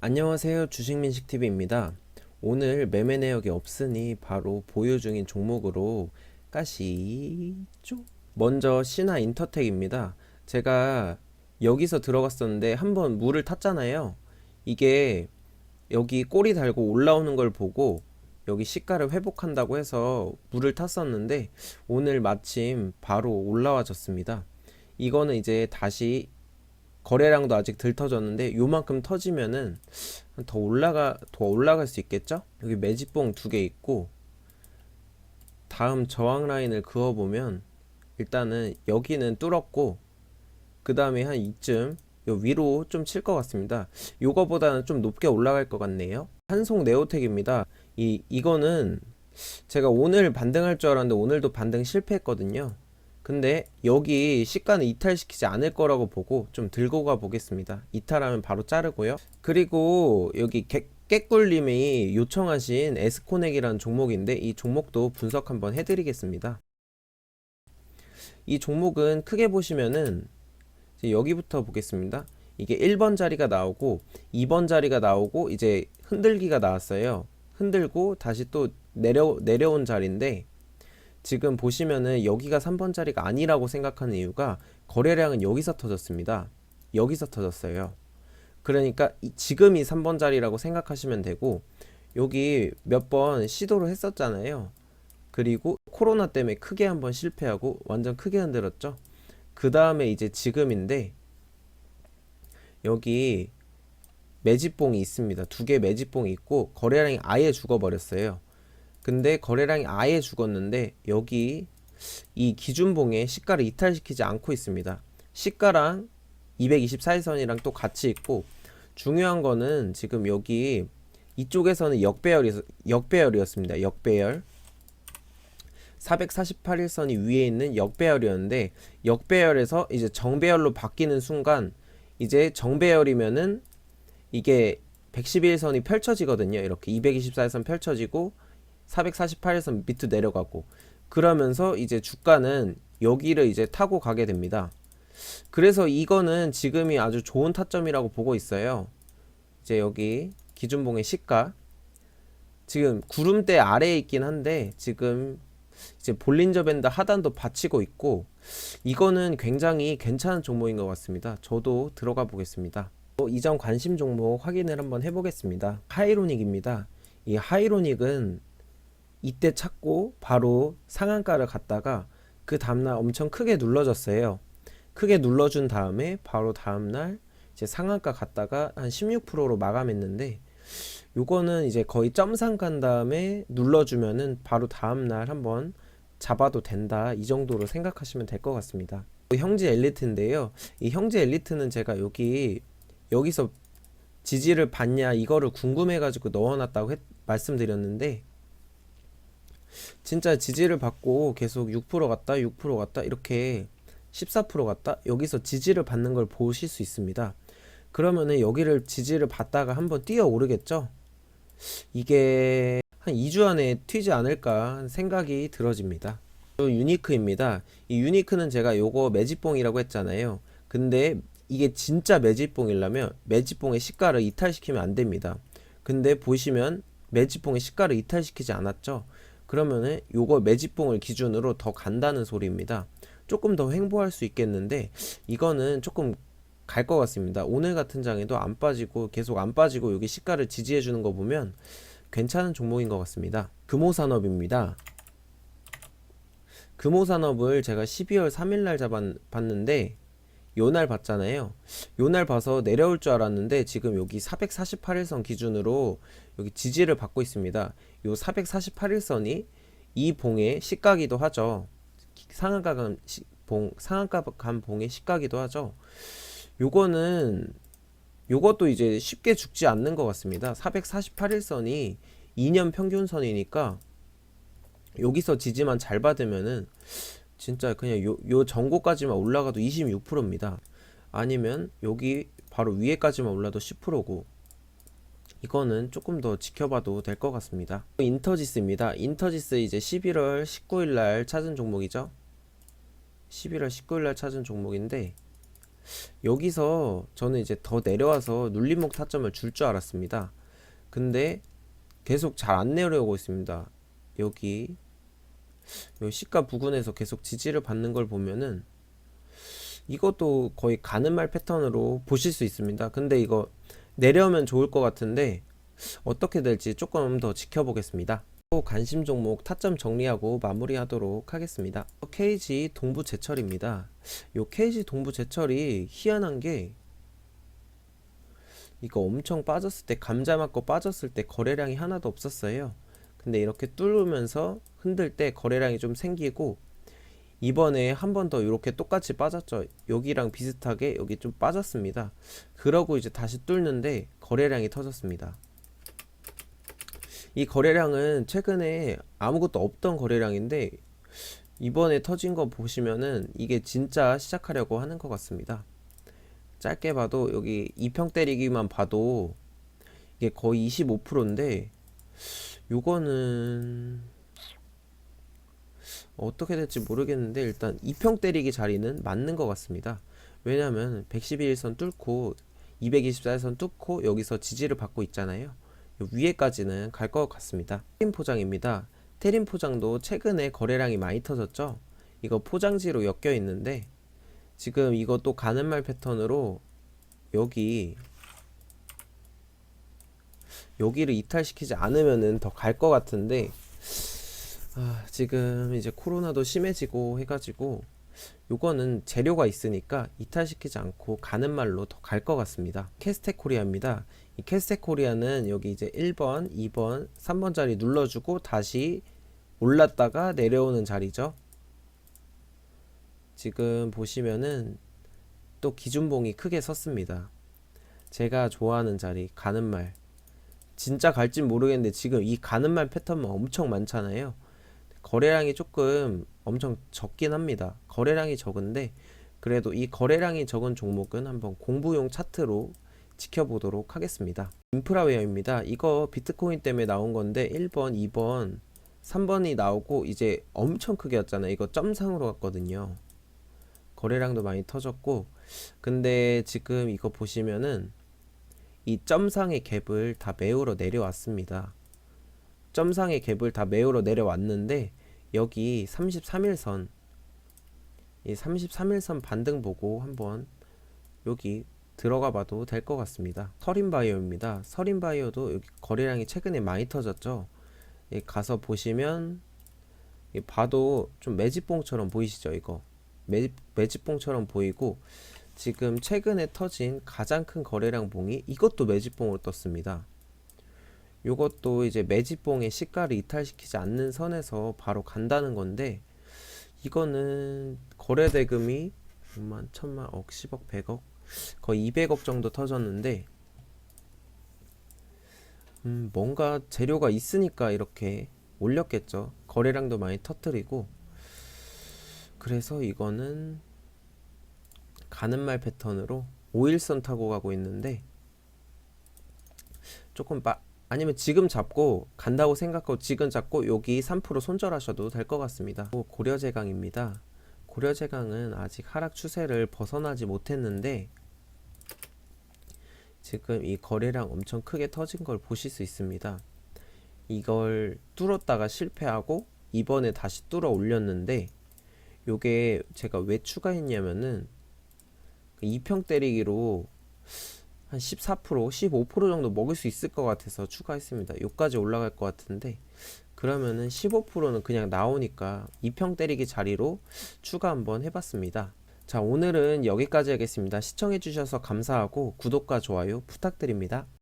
안녕하세요. 주식민식TV입니다. 오늘 매매 내역이 없으니 바로 보유 중인 종목으로 가시죠. 먼저 신화 인터텍입니다. 제가 여기서 들어갔었는데 한번 물을 탔잖아요. 이게 여기 꼬리 달고 올라오는 걸 보고 여기 시가를 회복한다고 해서 물을 탔었는데 오늘 마침 바로 올라와졌습니다 이거는 이제 다시 거래량도 아직 덜 터졌는데 요만큼 터지면은 더 올라가 더 올라갈 수 있겠죠? 여기 매집봉 두 개 있고 다음 저항 라인을 그어 보면 일단은 여기는 뚫었고 그 다음에 한 이쯤 요 위로 좀 칠 것 같습니다. 요거보다는 좀 높게 올라갈 것 같네요. 한송 네오텍입니다. 이 이거는 제가 오늘 반등할 줄 알았는데 오늘도 반등 실패했거든요. 근데 여기 시가는 이탈시키지 않을 거라고 보고 좀 들고 가 보겠습니다. 이탈하면 바로 자르고요. 그리고 여기 개, 깨꿀님이 요청하신 에스코넥이라는 종목인데 이 종목도 분석 한번 해드리겠습니다. 이 종목은 크게 보시면은 여기부터 보겠습니다. 이게 1번 자리가 나오고 2번 자리가 나오고 이제 흔들기가 나왔어요. 흔들고 다시 또 내려 내려온 자리인데 지금 보시면은 여기가 3번 자리가 아니라고 생각하는 이유가 거래량은 여기서 터졌습니다. 여기서 터졌어요. 그러니까 이- 지금이 3번 자리라고 생각하시면 되고 여기 몇 번 시도를 했었잖아요. 그리고 코로나 때문에 크게 한번 실패하고 완전 크게 흔들었죠. 그 다음에 이제 지금인데 여기 매집봉이 있습니다. 두 개 매집봉이 있고 거래량이 아예 죽어버렸어요. 근데 거래량이 아예 죽었는데 여기 이 기준봉에 시가를 이탈시키지 않고 있습니다. 시가랑 224일선이랑 또 같이 있고 중요한 거는 지금 여기 이쪽에서는 역배열이 역배열이었습니다. 역배열 448일선이 위에 있는 역배열이었는데 역배열에서 이제 정배열로 바뀌는 순간 이제 정배열이면은 이게 111선이 펼쳐지거든요. 이렇게 224일선 펼쳐지고 448일선 밑으로 내려가고 그러면서 이제 주가는 여기를 이제 타고 가게 됩니다. 그래서 이거는 지금이 아주 좋은 타점이라고 보고 있어요. 이제 여기 기준봉의 시가 지금 구름대 아래에 있긴 한데 지금 이제 볼린저 밴드 하단도 받치고 있고 이거는 굉장히 괜찮은 종목인 것 같습니다. 저도 들어가 보겠습니다. 또 이전 관심 종목 확인을 한번 해보겠습니다. 하이로닉입니다. 이 하이로닉은 이때 찾고 바로 상한가를 갔다가 그 다음날 엄청 크게 눌러졌어요. 크게 눌러준 다음에 바로 다음날 이제 상한가 갔다가 한 16%로 마감했는데 요거는 이제 거의 점상 간 다음에 눌러주면은 바로 다음날 한번 잡아도 된다 이 정도로 생각하시면 될 것 같습니다. 형제 엘리트인데요. 이 형제 엘리트는 제가 여기 여기서 지지를 받냐 이거를 궁금해 가지고 넣어놨다고 했- 말씀드렸는데 진짜 지지를 받고 계속 6% 갔다 6% 갔다 이렇게 14% 갔다 여기서 지지를 받는 걸 보실 수 있습니다. 그러면은 여기를 지지를 받다가 한번 뛰어 오르겠죠? 이게 한 2주 안에 튀지 않을까 생각이 들어집니다. 또 유니크입니다. 이 유니크는 제가 요거 매집봉이라고 했잖아요. 근데 이게 진짜 매집봉이려면 매집봉의 시가를 이탈시키면 안 됩니다. 근데 보시면 매집봉의 시가를 이탈시키지 않았죠? 그러면은 요거 매집봉을 기준으로 더 간다는 소리입니다. 조금 더 횡보할 수 있겠는데 이거는 조금 갈 것 같습니다. 오늘 같은 장에도 안 빠지고 계속 안 빠지고 여기 시가를 지지해 주는 거 보면 괜찮은 종목인 것 같습니다. 금호산업입니다. 금호산업을 제가 12월 3일 날 잡았는데 요날 봤잖아요. 요날 봐서 내려올 줄 알았는데 지금 여기 448일선 기준으로 여기 지지를 받고 있습니다. 요 448일선이 이 봉의 시가기도 하죠. 상한가 간 시- 봉, 상한가 간 봉의 시가기도 하죠. 요거는 요것도 이제 쉽게 죽지 않는 것 같습니다. 448일선이 2년 평균선이니까 여기서 지지만 잘 받으면은 진짜 그냥 요, 요 전고까지만 올라가도 26%입니다. 아니면 여기 바로 위에까지만 올라도 10%고 이거는 조금 더 지켜봐도 될 것 같습니다. 인터지스입니다. 인터지스 이제 11월 19일 날 찾은 종목이죠. 11월 19일 날 찾은 종목인데 여기서 저는 이제 더 내려와서 눌림목 타점을 줄 줄 알았습니다. 근데 계속 잘 안 내려오고 있습니다. 여기 요 시가 부근에서 계속 지지를 받는 걸 보면은 이것도 거의 가는 말 패턴으로 보실 수 있습니다. 근데 이거 내려오면 좋을 것 같은데 어떻게 될지 조금 더 지켜보겠습니다. 또 관심 종목 타점 정리하고 마무리하도록 하겠습니다. KG 동부 제철입니다. 요 KG 동부 제철이 희한한 게 이거 엄청 빠졌을 때 감자 맞고 빠졌을 때 거래량이 하나도 없었어요. 근데 이렇게 뚫으면서 흔들 때 거래량이 좀 생기고 이번에 한 번 더 이렇게 똑같이 빠졌죠. 여기랑 비슷하게 여기 좀 빠졌습니다. 그러고 이제 다시 뚫는데 거래량이 터졌습니다. 이 거래량은 최근에 아무것도 없던 거래량인데 이번에 터진 거 보시면은 이게 진짜 시작하려고 하는 것 같습니다. 짧게 봐도 여기 2평 때리기만 봐도 이게 거의 25%인데 요거는 어떻게 될지 모르겠는데 일단 2평 때리기 자리는 맞는 것 같습니다. 왜냐하면 111선 뚫고 224선 뚫고 여기서 지지를 받고 있잖아요. 요 위에까지는 갈 것 같습니다. 테린 포장입니다. 테린 포장도 최근에 거래량이 많이 터졌죠. 이거 포장지로 엮여 있는데 지금 이것도 가는 말 패턴으로 여기 여기를 이탈시키지 않으면은 더 갈 것 같은데 아, 지금 이제 코로나도 심해지고 해가지고 요거는 재료가 있으니까 이탈시키지 않고 가는 말로 더 갈 것 같습니다. 캐스텍 코리아입니다. 이 캐스텍 코리아는 여기 이제 1번, 2번, 3번 자리 눌러주고 다시 올랐다가 내려오는 자리죠. 지금 보시면은 또 기준봉이 크게 섰습니다. 제가 좋아하는 자리, 가는 말. 진짜 갈진 모르겠는데 지금 이 가는 말 패턴만 엄청 많잖아요. 거래량이 조금 엄청 적긴 합니다. 거래량이 적은데 그래도 이 거래량이 적은 종목은 한번 공부용 차트로 지켜보도록 하겠습니다. 인프라웨어입니다. 이거 비트코인 때문에 나온 건데 1번, 2번, 3번이 나오고 이제 엄청 크게 왔잖아요. 이거 점상으로 갔거든요. 거래량도 많이 터졌고 근데 지금 이거 보시면은 이 점상의 갭을 다 메우러 내려왔습니다. 점상의 갭을 다 메우러 내려왔는데 여기 33일선 이 33일선 반등 보고 한번 여기 들어가 봐도 될 것 같습니다. 서린바이오입니다. 서린바이오도 여기 거래량이 최근에 많이 터졌죠. 이 가서 보시면 이 봐도 좀 매집봉처럼 보이시죠? 이거 매집, 매집봉처럼 보이고 지금 최근에 터진 가장 큰 거래량 봉이 이것도 매집봉으로 떴습니다. 요것도 이제 매집봉의 시가를 이탈시키지 않는 선에서 바로 간다는 건데 이거는 거래 대금이 5만, 천만, 억, 10억, 100억 거의 200억 정도 터졌는데 음, 뭔가 재료가 있으니까 이렇게 올렸겠죠. 거래량도 많이 터뜨리고 그래서 이거는 가는 말 패턴으로 5일선 타고 가고 있는데 조금 빠 아니면 지금 잡고 간다고 생각하고 지금 잡고 여기 3% 손절하셔도 될 것 같습니다. 고려제강입니다. 고려제강은 아직 하락 추세를 벗어나지 못했는데 지금 이 거래량 엄청 크게 터진 걸 보실 수 있습니다. 이걸 뚫었다가 실패하고 이번에 다시 뚫어 올렸는데 요게 제가 왜 추가했냐면은 2평 때리기로 한 14%, 15% 정도 먹을 수 있을 것 같아서 추가했습니다. 요까지 올라갈 것 같은데 그러면은 15%는 그냥 나오니까 2평 때리기 자리로 추가 한번 해봤습니다. 자, 오늘은 여기까지 하겠습니다. 시청해주셔서 감사하고 구독과 좋아요 부탁드립니다.